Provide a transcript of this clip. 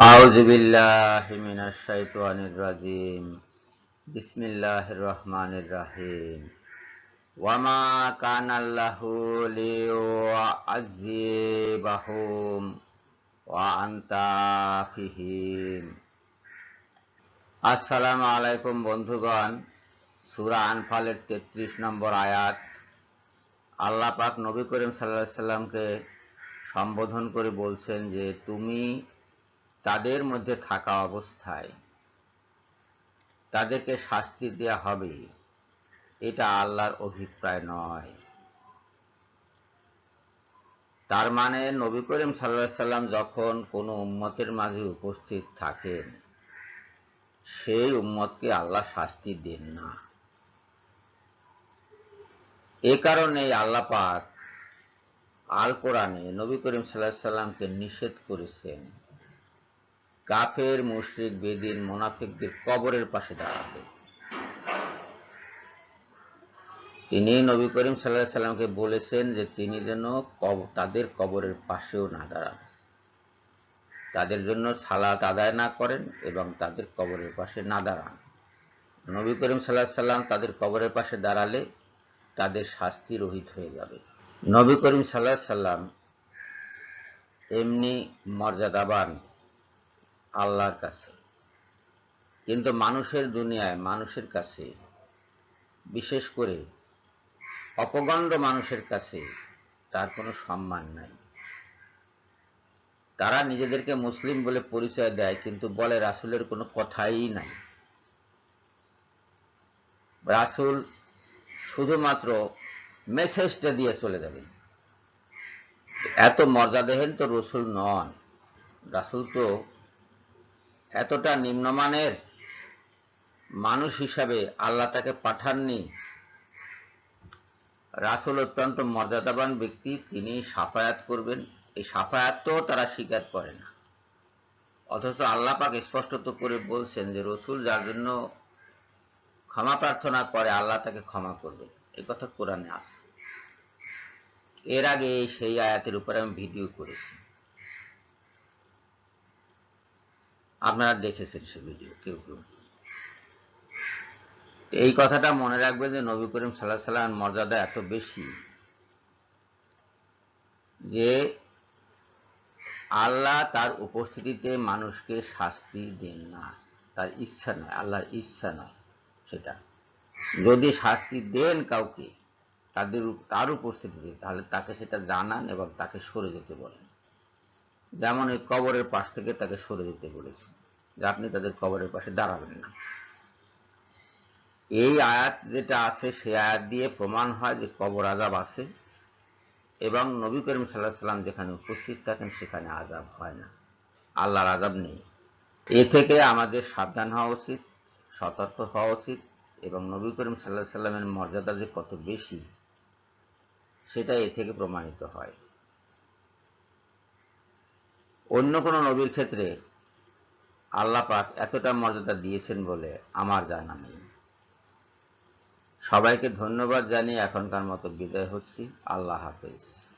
আসসালাম ওয়ামা কান আলাইকুম বন্ধুগণ, সুরা আনফালের 33 নম্বর আয়াত। আল্লাহ পাক নবী করিম সাল্লাল্লাহু সাল্লামকে সম্বোধন করে বলছেন যে, তুমি তাদের মধ্যে থাকা অবস্থায় তাদেরকে শাস্তি দেয়া হবে। এটা আল্লাহর অভিপ্রায় নয়। তার মানে নবী করিম সাল্লাহ সাল্লাম যখন কোনো উম্মতের মাঝে উপস্থিত থাকেন, সেই উম্মতকে আল্লাহ শাস্তি দেন না। এ কারণে আল্লাহ পাক আল কোরআনে নবী করিম সাল্লাহ সাল্লামকে নিষেধ করেছেন কাফের, মুশরিক, বেদিন, মোনাফিকদের কবরের পাশে দাঁড়াবে। তিনি নবী করিম সাল্লাহ সাল্লামকে বলেছেন যে তিনি যেন তাদের কবরের পাশেও না দাঁড়ান। তাদের জন্য সালাত আদায় না করেন এবং তাদের কবরের পাশে না দাঁড়ান। নবী করিম সাল্লাহ সাল্লাম তাদের কবরের পাশে দাঁড়ালে তাদের শাস্তি রহিত হয়ে যাবে। নবী করিম সাল্লাহ সাল্লাম এমনি মর্যাদাবান আল্লাহর কাছে। কিন্তু মানুষের দুনিয়ায়, মানুষের কাছে, বিশেষ করে অপগণ্ড মানুষের কাছে তার কোনো সম্মান নাই। তারা নিজেদেরকে মুসলিম বলে পরিচয় দেয়, কিন্তু বলে রাসুলের কোনো কথাই নাই। রাসুল শুধুমাত্র মেসেজটা দিয়ে চলে যাবেন। এত মর্যাদাহীন তো রসুল নন। রাসুল তো এতটা নিম্নমানের মানুষ হিসাবে আল্লাহ তাকে পাঠাননি। রাসুল অত্যন্ত মর্যাদাবান ব্যক্তি, তিনি সাফায়াত করবেন। এই সাফায়াত তো তারা স্বীকার করে না। অথচ আল্লাহ পাক স্পষ্টত করে বলছেন যে, রসুল যার জন্য ক্ষমা প্রার্থনা করে, আল্লাহ তাকে ক্ষমা করবে। এই কথা কোরআনে আছে। এর আগে সেই আয়াতের উপরে আমি ভিডিও করেছি। আপনারা দেখেছেন সে ভিডিও কেউ কেউ। এই কথাটা মনে রাখবেন যে নবী করিম সাল্লাহ সাল্লামের মর্যাদা এত বেশি যে আল্লাহ তার উপস্থিতিতে মানুষকে শাস্তি দেন না। তার ইচ্ছা নয়, আল্লাহর ইচ্ছা নয় সেটা। যদি শাস্তি দেন কাউকে, তাদের তার উপস্থিতিতে, তাহলে তাকে সেটা জানান এবং তাকে সরে যেতে বলেন। যেমন এই কবরের পাশ থেকে তাকে সরে যেতে বলেছে যে আপনি তাদের কবরের পাশে দাঁড়াবেন না। এই আয়াত যেটা আছে সে আয়াত দিয়ে প্রমাণ হয় যে কবর আজাব আছে এবং নবী করিম সাল্লাহ সাল্লাম যেখানে উপস্থিত থাকেন, সেখানে আজাব হয় না। আল্লাহর আজাব নেই। এ থেকে আমাদের সাবধান হওয়া উচিত, সতর্ক হওয়া উচিত এবং নবী করিম সাল্লাহ সাল্লামের মর্যাদা যে কত বেশি, সেটা এ থেকে প্রমাণিত হয়। অন্য কোন নবীর ক্ষেত্রে আল্লাহ পাক এতটা মর্যাদা দিয়েছেন বলে আমার জানা নেই। সবাইকে ধন্যবাদ জানিয়ে এখনকার মতো বিদায় হচ্ছি। আল্লাহ হাফেজ।